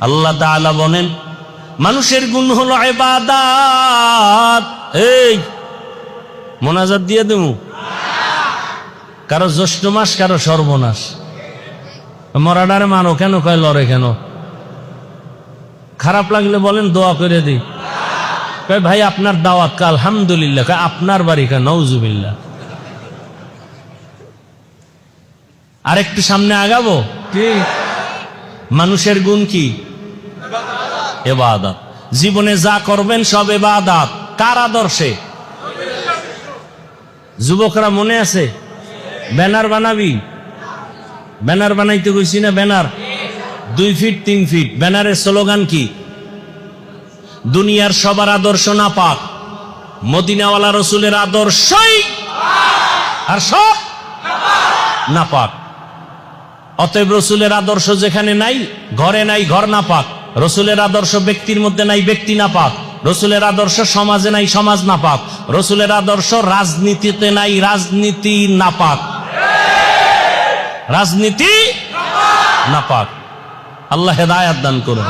আল্লাহ তাআলা বলেন মানুষের গুণ হলো এবাদাত এই মোনাজাত দিয়ে দেবো? কারও জ্যৈষ্ঠ মাস কারও সর্বনাশ। মরাডারে মারো কেন কয় লড়ে কেন? খারাপ লাগলে বলেন দোয়া করে দিই। কয় ভাই আপনার দাওয়াত কা আলহামদুলিল্লাহ। কয় আপনার বাড়ি কা নৌজুবিল্লাহ আর একটু সামনে আগাবো? কি? মানুষের গুণ কি? এবাদত। জীবনে যা করবেন সব এবাদাত। কার আদর্শে? যুবকরা মনে আছে? ব্যানার বানাবি? ব্যানার বানাইতে কইছি না ব্যানার? দুই ফিট, তিন ফিট। ব্যানারের স্লোগান কি? দুনিয়ার সবার আদর্শ না পাক মদিনাওয়ালা রসুলের আদর্শই আর সব না পাক অতএব রসুলের আদর্শ যেখানে নাই, ঘরে নাই, ঘর না পাক রসুলের আদর্শ ব্যক্তির মধ্যে নাই ব্যক্তি না পাক রসুলের আদর্শ সমাজে নাই, সমাজ না পাক রসুলের আদর্শ রাজনীতিতে নাই, রাজনীতি না পাক রাজনীতি না পাক আল্লাহ হেদায়াত দান করুন।